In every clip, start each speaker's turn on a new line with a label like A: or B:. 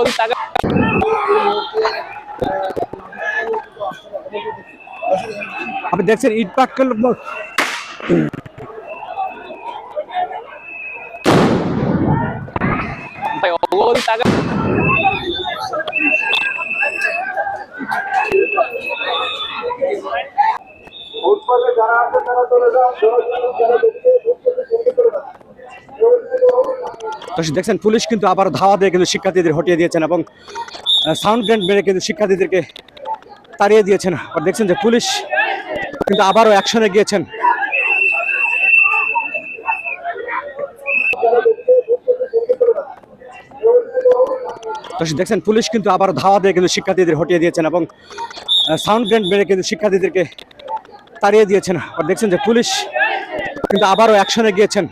A: অগরি টাকা
B: আপনি দেখছেন ইট পাটকেল
A: ভাই অগরি টাকা
C: যারা আছে তারা চলে যান
B: দর্শক দেখছেন পুলিশ কিন্তু আবার ধাওয়া দিয়ে কিন্তু শিক্ষার্থীদের হটিয়ে দিয়েছেন এবং সাউন্ড গ্রেন্ড মেরে কিন্তু শিক্ষার্থীদেরকে তাড়িয়ে দিয়েছেন। আর দেখছেন যে পুলিশ কিন্তু আবারও অ্যাকশনে গিয়েছেন। দর্শক দেখছেন পুলিশ কিন্তু আবার ধাওয়া দিয়ে কিন্তু শিক্ষার্থীদের হটিয়ে দিয়েছেন এবং সাউন্ড গ্রেন্ড মেরে কিন্তু শিক্ষার্থীদেরকে তাড়িয়ে দিয়েছেন। আর দেখছেন যে পুলিশ কিন্তু আবারও অ্যাকশনে গিয়েছেন।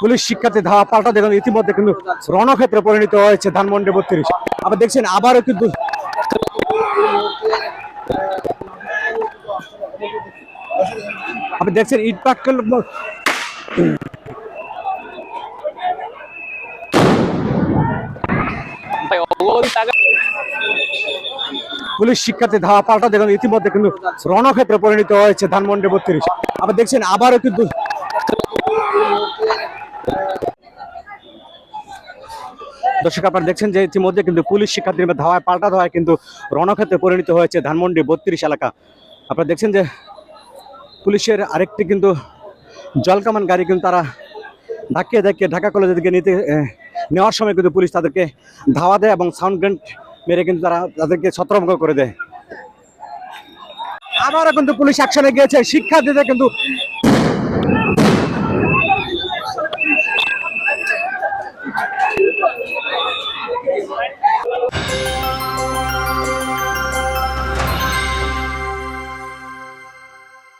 B: পুলিশ শিক্ষার্থী ধাওয়া পাল্টা দেখুন ইতিমধ্যে কিন্তু রণক্ষেত্রে পরিণত হয়েছে ধানমন্ডি বত্রিশ। আবার দেখছেন, আবারও কিন্তু আপনি দেখছেন, ইট পুলিশ শিক্ষার্থী ধাওয়া পাল্টা দেখুন ইতিমধ্যে কিন্তু রণক্ষেত্রে পরিণত হয়েছে ধানমন্ডি বত্রিশ। আবার দেখছেন, আবারও কিন্তু দর্শক, আপনারা দেখছেন যে ইতিমধ্যে কিন্তু পুলিশ শিক্ষার্থীর ধাওয়ায়, পাল্টা ধাওয়ায় কিন্তু রণক্ষেত্রে পরিণত হয়েছে ধানমন্ডি বত্রিশ এলাকা। আপনারা দেখছেন যে পুলিশের আরেকটি কিন্তু জলকামান গাড়ি কিন্তু তারা ধাক্কিয়ে ধাক্কিয়ে ঢাকা কলেজের দিকে নিতে নেওয়ার সময় কিন্তু পুলিশ তাদেরকে ধাওয়া দেয় এবং সাউন্ড গ্রেন্ড মেরে কিন্তু তারা তাদেরকে ছত্রভঙ্গ করে দেয়। আবারও কিন্তু পুলিশ অ্যাকশনে গিয়েছে। শিক্ষার্থীদের কিন্তু Thank you.